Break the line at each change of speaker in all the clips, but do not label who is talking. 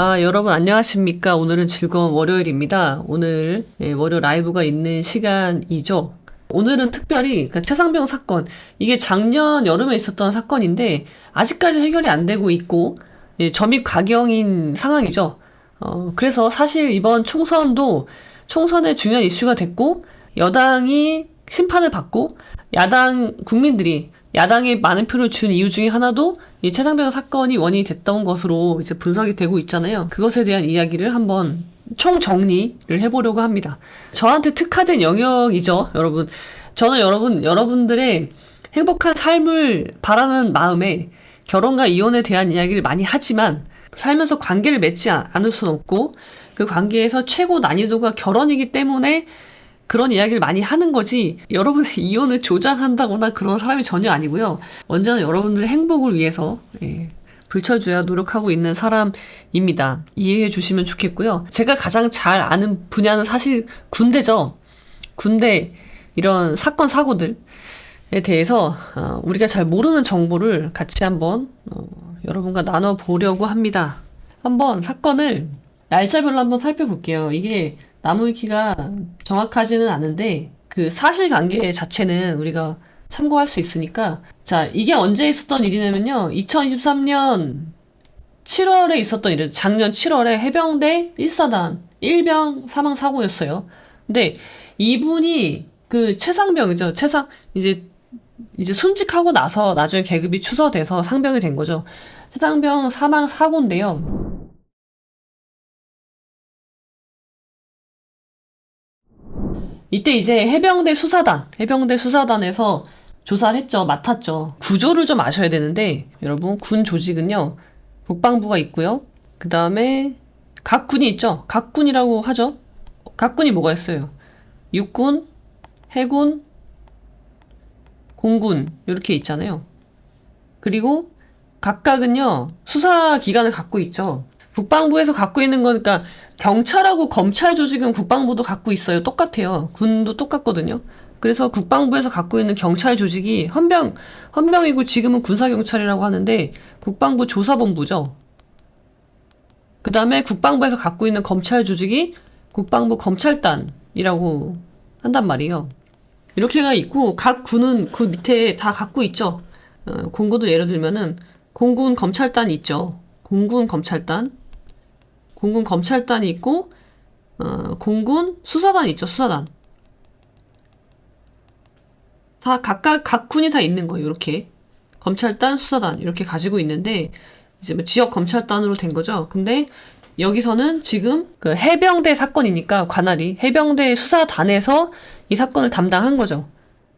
아, 여러분 안녕하십니까? 오늘은 즐거운 월요일입니다. 오늘 예, 월요 라이브가 있는 시간이죠. 오늘은 특별히 그러니까 최상병 사건 이게 작년 여름에 있었던 사건인데 아직까지 해결이 안 되고 있고 예, 점입 가경인 상황이죠. 어, 그래서 사실 이번 총선도 총선의 중요한 이슈가 됐고 여당이 심판을 받고 야당 국민들이 야당에 많은 표를 준 이유 중에 하나도 이 최상병 사건이 원인이 됐던 것으로 이제 분석이 되고 있잖아요. 그것에 대한 이야기를 한번 총 정리를 해보려고 합니다. 저한테 특화된 영역이죠, 여러분. 저는 여러분 여러분들의 행복한 삶을 바라는 마음에 결혼과 이혼에 대한 이야기를 많이 하지만 살면서 관계를 맺지 않- 않을 수는 없고 그 관계에서 최고 난이도가 결혼이기 때문에 그런 이야기를 많이 하는 거지 여러분의 이혼을 조장한다거나 그런 사람이 전혀 아니고요. 언제나 여러분들의 행복을 위해서 예, 불철주야 노력하고 있는 사람입니다. 이해해 주시면 좋겠고요. 제가 가장 잘 아는 분야는 사실 군대죠. 군대 이런 사건 사고들에 대해서 어, 우리가 잘 모르는 정보를 같이 한번 어, 여러분과 나눠 보려고 합니다. 한번 사건을 날짜별로 한번 살펴볼게요. 이게 나무위키가 정확하지는 않은데 그 사실관계 자체는 우리가 참고할 수 있으니까 자 이게 언제 있었던 일이냐면요 2023년 7월에 있었던 일은 작년 7월에 해병대 1사단 1병 사망 사고였어요. 근데 이분이 그 최상병이죠. 최상 이제 이제 순직하고 나서 나중에 계급이 추서돼서 상병이 된 거죠. 최상병 사망 사고인데요. 이때 이제 해병대 수사단, 해병대 수사단에서 조사를 했죠. 맡았죠. 구조를 좀 아셔야 되는데, 여러분, 군 조직은요, 국방부가 있고요. 그 다음에 각 군이 있죠. 각 군이라고 하죠. 각 군이 뭐가 있어요? 육군, 해군, 공군, 이렇게 있잖아요. 그리고 각각은요, 수사 기관을 갖고 있죠. 국방부에서 갖고 있는 거니까 경찰하고 검찰 조직은 국방부도 갖고 있어요. 똑같아요. 군도 똑같거든요. 그래서 국방부에서 갖고 있는 경찰 조직이 헌병, 헌병이고 지금은 군사 경찰이라고 하는데 국방부 조사본부죠. 그 다음에 국방부에서 갖고 있는 검찰 조직이 국방부 검찰단이라고 한단 말이에요. 이렇게가 있고 각 군은 그 밑에 다 갖고 있죠. 어, 공군도 예를 들면은 공군 검찰단이 있죠. 공군 검찰단, 공군 검찰단이 있고 어, 공군 수사단이 있죠. 수사단. 다 각각 각 군이 다 있는 거예요. 이렇게 검찰단, 수사단 이렇게 가지고 있는데 이제 뭐 지역 검찰단으로 된 거죠. 근데 여기서는 지금 그 해병대 사건이니까 관할이 해병대 수사단에서 이 사건을 담당한 거죠.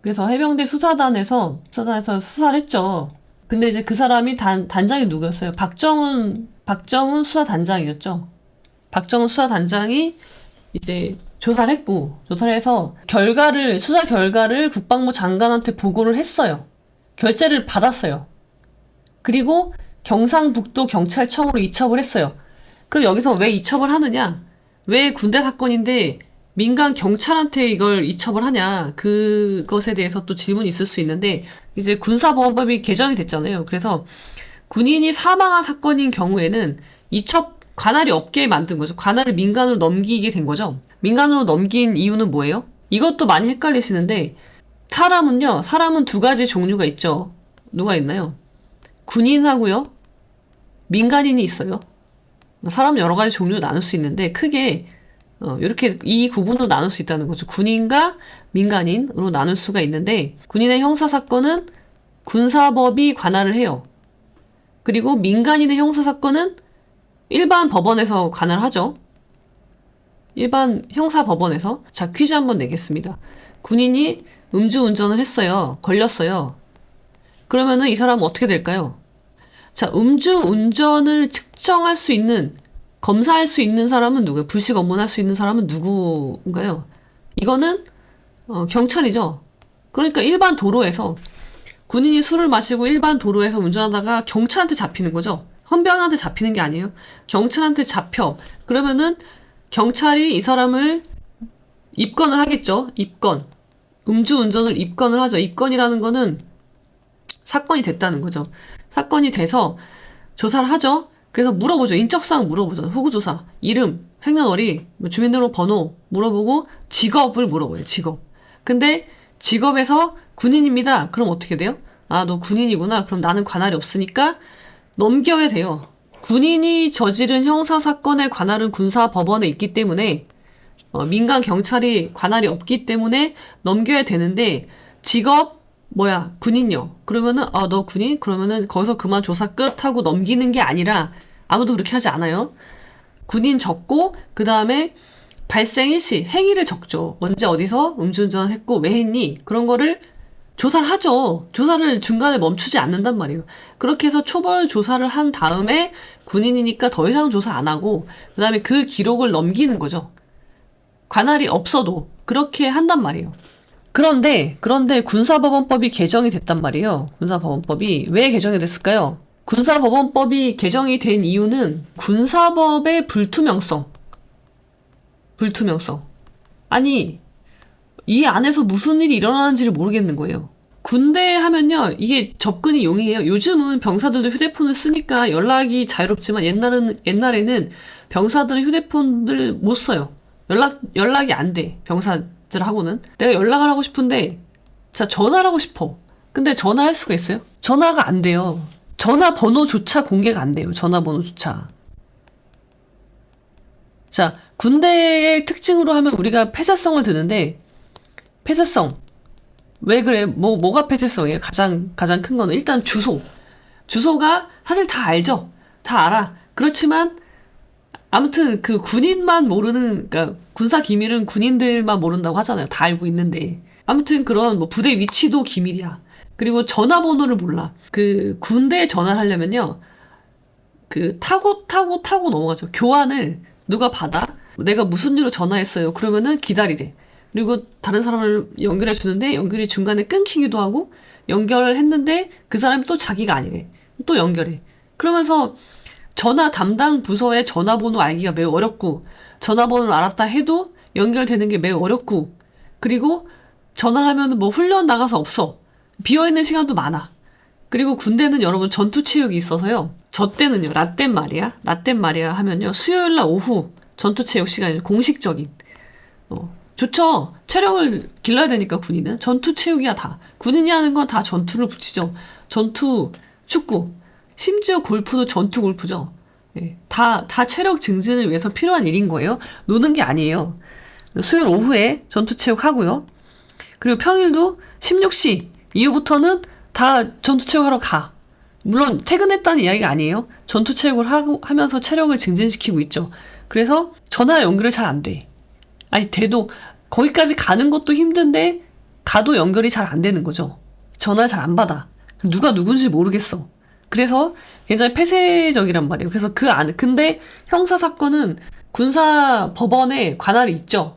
그래서 해병대 수사단에서 수사단에서 수사를 했죠. 근데 이제 그 사람이 단 단장이 누구였어요? 박정훈 박정훈 수사단장이었죠. 박정훈 수사단장이 이제 조사를 했고 조사를 해서 결과를 수사 결과를 국방부 장관한테 보고를 했어요. 결재를 받았어요. 그리고 경상북도 경찰청으로 이첩을 했어요. 그럼 여기서 왜 이첩을 하느냐? 왜 군대 사건인데 민간 경찰한테 이걸 이첩을 하냐? 그것에 대해서 또 질문이 있을 수 있는데 이제 군사보안법이 개정이 됐잖아요. 그래서 군인이 사망한 사건인 경우에는 이첩 관할이 없게 만든 거죠. 관할을 민간으로 넘기게 된 거죠. 민간으로 넘긴 이유는 뭐예요? 이것도 많이 헷갈리시는데 사람은요. 사람은 두 가지 종류가 있죠. 누가 있나요? 군인하고요. 민간인이 있어요. 사람은 여러 가지 종류로 나눌 수 있는데 크게 어, 이렇게 이 구분으로 나눌 수 있다는 거죠. 군인과 민간인으로 나눌 수가 있는데 군인의 형사 사건은 군사법이 관할을 해요. 그리고 민간인의 형사 사건은 일반 법원에서 관할하죠. 일반 형사 법원에서 자 퀴즈 한번 내겠습니다. 군인이 음주운전을 했어요. 걸렸어요. 그러면은 이 사람은 어떻게 될까요? 자, 음주운전을 측정할 수 있는 검사할 수 있는 사람은 누구예요? 불식 업무를 할수 있는 사람은 누구인가요? 이거는 어, 경찰이죠. 그러니까 일반 도로에서 군인이 술을 마시고 일반 도로에서 운전하다가 경찰한테 잡히는 거죠. 헌병한테 잡히는 게 아니에요. 경찰한테 잡혀. 그러면은 경찰이 이 사람을 입건을 하겠죠. 입건. 음주운전을 입건을 하죠. 입건이라는 거는 사건이 됐다는 거죠. 사건이 돼서 조사를 하죠. 그래서 물어보죠. 인적사항 물어보죠. 후구조사. 이름, 생년월일, 뭐 주민등록번호 물어보고 직업을 물어봐요. 직업. 근데 직업에서 군인입니다. 그럼 어떻게 돼요? 아, 너 군인이구나. 그럼 나는 관할이 없으니까 넘겨야 돼요. 군인이 저지른 형사사건의 관할은 군사법원에 있기 때문에 어, 민간 경찰이 관할이 없기 때문에 넘겨야 되는데 직업 뭐야 군인요 그러면은 아 너 군인 그러면은 거기서 그만 조사 끝 하고 넘기는 게 아니라 아무도 그렇게 하지 않아요 군인 적고 그 다음에 발생 일시 행위를 적죠 언제 어디서 음주운전 했고 왜 했니 그런 거를 조사를 하죠 조사를 중간에 멈추지 않는단 말이에요 그렇게 해서 초벌 조사를 한 다음에 군인이니까 더 이상 조사 안 하고 그 다음에 그 기록을 넘기는 거죠 관할이 없어도 그렇게 한단 말이에요. 그런데 그런데 군사법원법이 개정이 됐단 말이에요. 군사법원법이 왜 개정이 됐을까요? 군사법원법이 개정이 된 이유는 군사법의 불투명성. 불투명성. 아니 이 안에서 무슨 일이 일어나는지를 모르겠는 거예요. 군대 하면요, 이게 접근이 용이해요. 요즘은 병사들도 휴대폰을 쓰니까 연락이 자유롭지만 옛날은, 옛날에는 병사들은 휴대폰을 못 써요. 연락, 연락이 안 돼. 병사들하고는. 내가 연락을 하고 싶은데, 자, 전화를 하고 싶어. 근데 전화할 수가 있어요? 전화가 안 돼요. 전화 번호조차 공개가 안 돼요. 전화 번호조차. 자, 군대의 특징으로 하면 우리가 폐쇄성을 드는데, 폐쇄성. 왜 그래? 뭐, 뭐가 폐쇄성이에요? 가장, 가장 큰 거는 일단 주소. 주소가 사실 다 알죠? 다 알아. 그렇지만, 아무튼 그 군인만 모르는, 그러니까 군사 기밀은 군인들만 모른다고 하잖아요. 다 알고 있는데. 아무튼 그런 뭐 부대 위치도 기밀이야. 그리고 전화번호를 몰라. 그 군대에 전화를 하려면요. 그 타고 타고 타고 넘어가죠. 교환을 누가 받아? 내가 무슨 일로 전화했어요. 그러면은 기다리래. 그리고 다른 사람을 연결해 주는데 연결이 중간에 끊기기도 하고 연결했는데 그 사람이 또 자기가 아니래. 또 연결해. 그러면서 전화 담당 부서의 전화번호 알기가 매우 어렵고 전화번호를 알았다 해도 연결되는 게 매우 어렵고 그리고 전화를 하면 뭐 훈련 나가서 없어. 비어있는 시간도 많아. 그리고 군대는 여러분 전투 체육이 있어서요. 저 때는요, 라땐 말이야. 라땐 말이야 하면요. 수요일 날 오후 전투 체육 시간이 공식적인. 어, 좋죠. 체력을 길러야 되니까 군인은 전투 체육이야 다. 군인이 하는 건 다 전투를 붙이죠. 전투 축구. 심지어 골프도 전투 골프죠. 예, 다, 다 체력 증진을 위해서 필요한 일인 거예요. 노는 게 아니에요. 수요일 오후에 전투 체육 하고요. 그리고 평일도 16시 이후부터는 다 전투 체육하러 가. 물론 퇴근했다는 이야기가 아니에요. 전투 체육을 하고 하면서 체력을 증진시키고 있죠. 그래서 전화 연결이 잘 안 돼. 아니 돼도 거기까지 가는 것도 힘든데 가도 연결이 잘 안 되는 거죠. 전화를 잘안 받아. 누가 누군지 모르겠어. 그래서 굉장히 폐쇄적이란 말이에요. 그래서 그 안, 근데 형사 사건은 군사 법원에 관할이 있죠.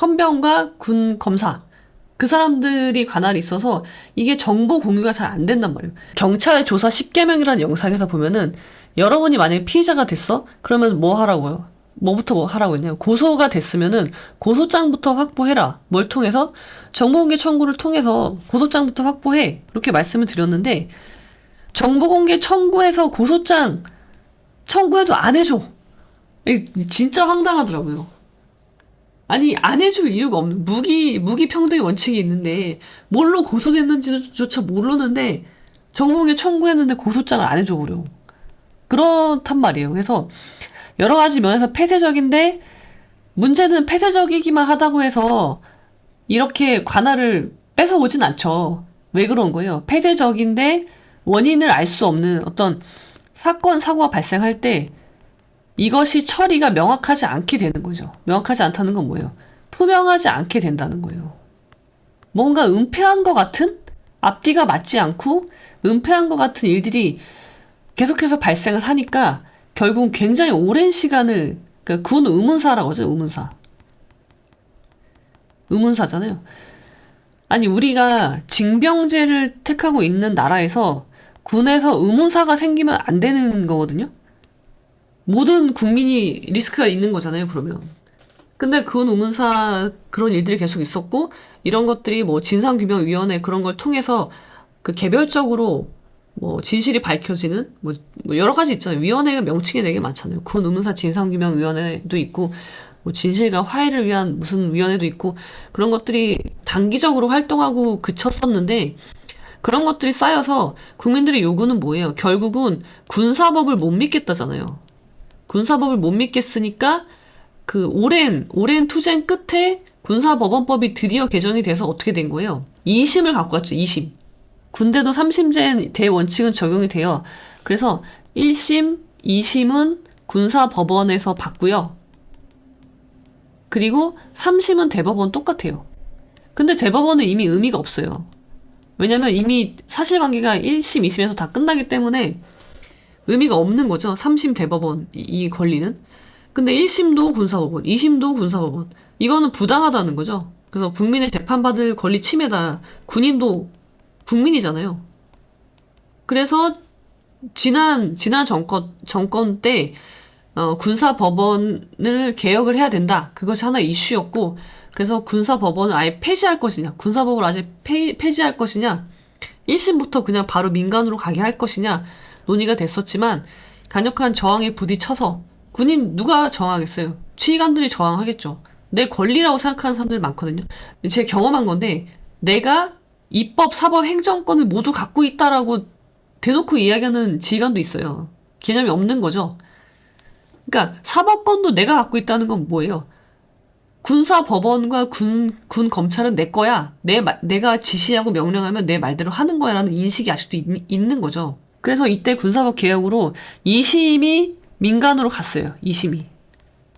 헌병과 군 검사. 그 사람들이 관할이 있어서 이게 정보 공유가 잘 안 된단 말이에요. 경찰 조사 10개명이라는 영상에서 보면은 여러분이 만약에 피의자가 됐어? 그러면 뭐 하라고요? 뭐부터 뭐 하라고 했냐요? 고소가 됐으면은 고소장부터 확보해라. 뭘 통해서? 정보공개 청구를 통해서 고소장부터 확보해. 이렇게 말씀을 드렸는데 정보공개 청구해서 고소장 청구해도 안 해줘. 진짜 황당하더라고요. 아니 안 해줄 이유가 없는 무기 무기 평등의 원칙이 있는데 뭘로 고소됐는지조차 모르는데 정보공개 청구했는데 고소장을 안 해줘 버려. 그렇단 말이에요. 그래서 여러 가지 면에서 폐쇄적인데 문제는 폐쇄적이기만 하다고 해서 이렇게 관할을 뺏어오진 않죠. 왜 그런 거예요? 폐쇄적인데 원인을 알 수 없는 어떤 사건, 사고가 발생할 때 이것이 처리가 명확하지 않게 되는 거죠. 명확하지 않다는 건 뭐예요? 투명하지 않게 된다는 거예요. 뭔가 은폐한 것 같은? 앞뒤가 맞지 않고 은폐한 것 같은 일들이 계속해서 발생을 하니까 결국 굉장히 오랜 시간을 그러니까 군 의문사라고 하죠. 의문사. 의문사잖아요. 아니 우리가 징병제를 택하고 있는 나라에서 군에서 의문사가 생기면 안 되는 거거든요. 모든 국민이 리스크가 있는 거잖아요. 그러면. 근데 군 의문사 그런 일들이 계속 있었고 이런 것들이 뭐 진상규명위원회 그런 걸 통해서 그 개별적으로 뭐 진실이 밝혀지는 뭐, 뭐 여러 가지 있잖아요. 위원회가 명칭이 되게 많잖아요. 군 의문사 진상규명위원회도 있고 뭐 진실과 화해를 위한 무슨 위원회도 있고 그런 것들이 단기적으로 활동하고 그쳤었는데 그런 것들이 쌓여서 국민들의 요구는 뭐예요? 결국은 군사법을 못 믿겠다잖아요. 군사법을 못 믿겠으니까 그 오랜 오랜 투쟁 끝에 군사법원법이 드디어 개정이 돼서 어떻게 된 거예요? 2심을 갖고 왔죠. 2심. 군대도 3심제 대원칙은 적용이 돼요. 그래서 1심, 2심은 군사법원에서 받고요. 그리고 3심은 대법원 똑같아요. 근데 대법원은 이미 의미가 없어요. 왜냐면 이미 사실관계가 1심, 2심에서 다 끝나기 때문에 의미가 없는 거죠. 3심 대법원 이, 이 권리는. 근데 1심도 군사법원, 2심도 군사법원. 이거는 부당하다는 거죠. 그래서 국민의 재판받을 권리 침해다. 군인도 국민이잖아요. 그래서 지난 지난 정권 정권 때 어, 군사 법원을 개혁을 해야 된다. 그것이 하나 이슈였고 그래서 군사 법원을 아예 폐지할 것이냐, 군사 법원을 아예 폐, 폐지할 것이냐, 1심부터 그냥 바로 민간으로 가게 할 것이냐 논의가 됐었지만 강력한 저항에 부딪혀서 군인 누가 저항하겠어요? 지휘관들이 저항하겠죠. 내 권리라고 생각하는 사람들 많거든요. 제 경험한 건데 내가 입법, 사법, 행정권을 모두 갖고 있다라고 대놓고 이야기하는 지휘관도 있어요. 개념이 없는 거죠. 그러니까 사법권도 내가 갖고 있다는 건 뭐예요? 군사 법원과 군, 군 검찰은 내 거야. 내 말, 내가 지시하고 명령하면 내 말대로 하는 거야 라는 인식이 아직도 있, 는 거죠. 그래서 이때 군사법 개혁으로 2심이 민간으로 갔어요. 2심이.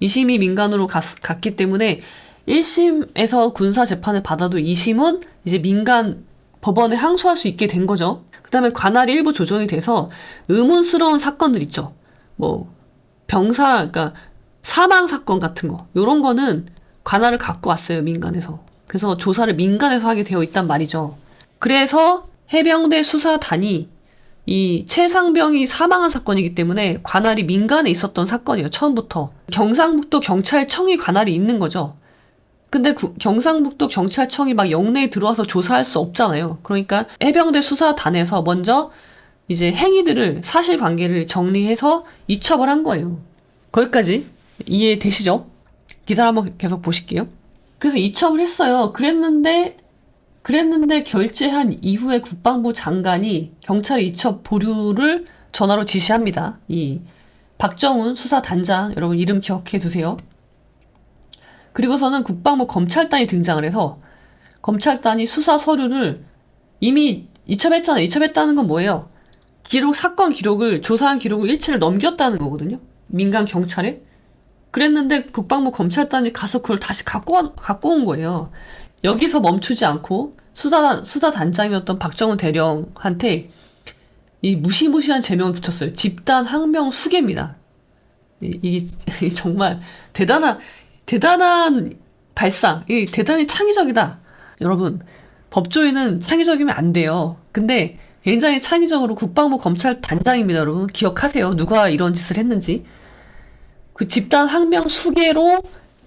2심이 민간으로 갔, 갔기 때문에 1심에서 군사 재판을 받아도 2심은 이제 민간 법원에 항소할 수 있게 된 거죠. 그 다음에 관할이 일부 조정이 돼서 의문스러운 사건들 있죠. 뭐, 병사, 그러니까 사망 사건 같은 거. 요런 거는 관할을 갖고 왔어요, 민간에서. 그래서 조사를 민간에서 하게 되어 있단 말이죠. 그래서 해병대 수사단이 이 최상병이 사망한 사건이기 때문에 관할이 민간에 있었던 사건이에요, 처음부터. 경상북도 경찰청이 관할이 있는 거죠. 근데 구, 경상북도 경찰청이 막 영내에 들어와서 조사할 수 없잖아요. 그러니까 해병대 수사단에서 먼저 이제 행위들을 사실관계를 정리해서 이첩을 한 거예요. 거기까지 이해되시죠? 기사를 한번 계속 보실게요. 그래서 이첩을 했어요. 그랬는데 그랬는데 결재한 이후에 국방부 장관이 경찰 이첩 보류를 전화로 지시합니다. 이 박정훈 수사단장 여러분 이름 기억해 두세요. 그리고서는 국방부 검찰단이 등장을 해서 검찰단이 수사 서류를 이미 이첩했잖아요. 이첩했다는 건 뭐예요? 기록, 사건 기록을, 조사한 기록을 일치를 넘겼다는 거거든요. 민간 경찰에. 그랬는데 국방부 검찰단이 가서 그걸 다시 갖고, 와, 갖고 온 거예요. 여기서 멈추지 않고 수사, 수사 단장이었던 박정훈 대령한테 이 무시무시한 제명을 붙였어요. 집단 항명 수계입니다. 이, 이 정말 대단한, 대단한 발상, 이 대단히 창의적이다. 여러분, 법조인은 창의적이면 안 돼요. 근데 굉장히 창의적으로 국방부 검찰 단장입니다, 여러분. 기억하세요. 누가 이런 짓을 했는지. 그 집단 항명 수계로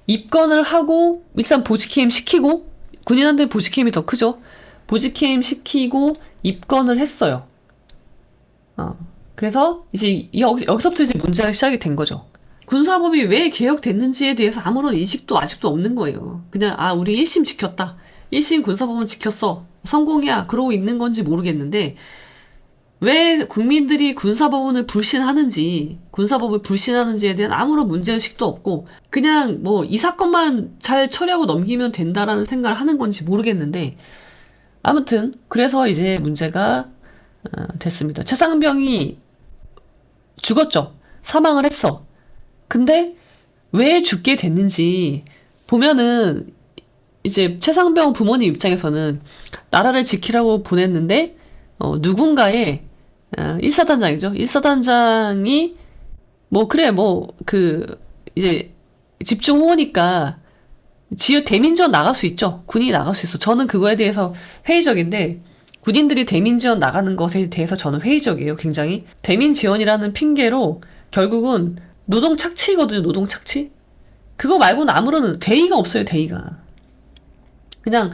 입건을 하고 일단 보직해임 시키고 군인한테 보직해임이 더 크죠. 보직해임 시키고 입건을 했어요. 어. 그래서 이제 여기, 여기서부터 이제 문제가 시작이 된 거죠. 군사법이 왜 개혁됐는지에 대해서 아무런 인식도 아직도 없는 거예요. 그냥 아 우리 1심 지켰다. 1심 군사법은 지켰어. 성공이야. 그러고 있는 건지 모르겠는데 왜 국민들이 군사법원을 불신하는지 군사법을 불신하는지에 대한 아무런 문제의식도 없고 그냥 뭐 이 사건만 잘 처리하고 넘기면 된다라는 생각을 하는 건지 모르겠는데 아무튼 그래서 이제 문제가 어, 됐습니다. 최상병이 죽었죠. 사망을 했어. 근데 왜 죽게 됐는지 보면은 이제 최상병 부모님 입장에서는 나라를 지키라고 보냈는데 어, 누군가의 어, 일사단장이죠. 일사단장이 뭐 그래 뭐 그 이제 집중 호우니까 지역 대민지원 나갈 수 있죠. 군인이 나갈 수 있어. 저는 그거에 대해서 회의적인데 군인들이 대민지원 나가는 것에 대해서 저는 회의적이에요. 굉장히 대민 지원이라는 핑계로 결국은 노동 착취거든요. 노동 착취. 그거 말고는 아무런 대의가 없어요. 대의가. 그냥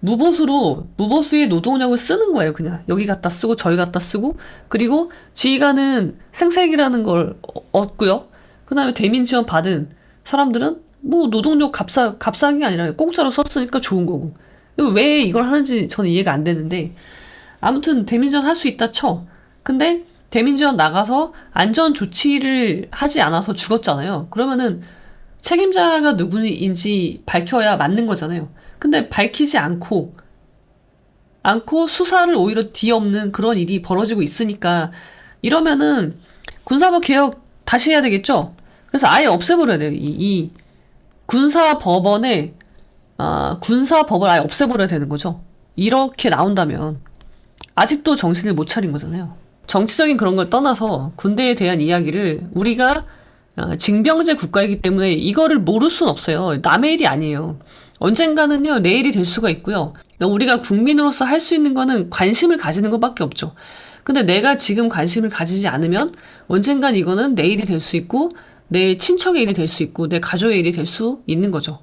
무보수로 무보수의 노동력을 쓰는 거예요 그냥 여기 갖다 쓰고 저기 갖다 쓰고 그리고 지휘관은 생색이라는 걸 어- 얻고요 그 다음에 대민 지원 받은 사람들은 뭐 노동력 값싸 값싼 게 아니라 공짜로 썼으니까 좋은 거고 왜 이걸 하는지 저는 이해가 안 되는데 아무튼 대민지원 할수 있다 쳐 근데 대민지원 나가서 안전 조치를 하지 않아서 죽었잖아요 그러면은 책임자가 누구인지 밝혀야 맞는 거잖아요. 근데 밝히지 않고 않고 수사를 오히려 뒤엎는 그런 일이 벌어지고 있으니까 이러면은 군사법 개혁 다시 해야 되겠죠. 그래서 아예 없애버려야 돼요. 이, 이 군사법원에 아, 군사법을 아예 없애버려야 되는 거죠. 이렇게 나온다면 아직도 정신을 못 차린 거잖아요. 정치적인 그런 걸 떠나서 군대에 대한 이야기를 우리가 어, 징병제 국가이기 때문에 이거를 모를 순 없어요. 남의 일이 아니에요. 언젠가는요, 내일이 될 수가 있고요. 우리가 국민으로서 할 수 있는 거는 관심을 가지는 것밖에 없죠. 근데 내가 지금 관심을 가지지 않으면 언젠간 이거는 내 일이 될 수 있고, 내 친척의 일이 될 수 있고, 내 가족의 일이 될 수 있는 거죠.